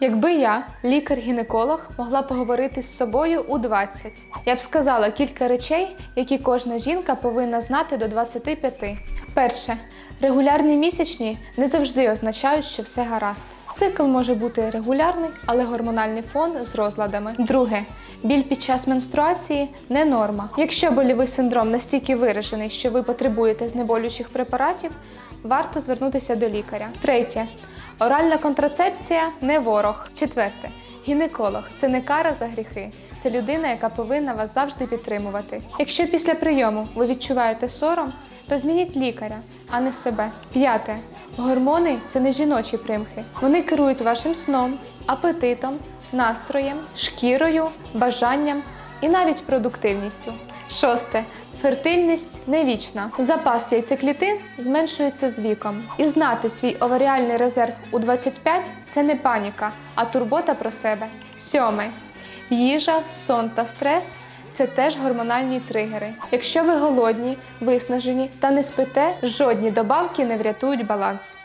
Якби я, лікар-гінеколог, могла поговорити з собою у 20, я б сказала кілька речей, які кожна жінка повинна знати до 25. Перше. Регулярні місячні не завжди означають, що все гаразд. Цикл може бути регулярний, але гормональний фон з розладами. Друге, біль під час менструації не норма. Якщо больовий синдром настільки виражений, що ви потребуєте знеболюючих препаратів, варто звернутися до лікаря. Третє. Оральна контрацепція не ворог. Четверте. Гінеколог це не кара за гріхи. Це людина, яка повинна вас завжди підтримувати. Якщо після прийому ви відчуваєте сором, то змініть лікаря, а не себе. П'яте. Гормони це не жіночі примхи. Вони керують вашим сном, апетитом, настроєм, шкірою, бажанням і навіть продуктивністю. Шосте. Фертильність не вічна. Запас яйцеклітин зменшується з віком. І знати свій оваріальний резерв у 25 – це не паніка, а турбота про себе. Сьоме. Їжа, сон та стрес це теж гормональні тригери. Якщо ви голодні, виснажені та не спите, жодні добавки не врятують баланс.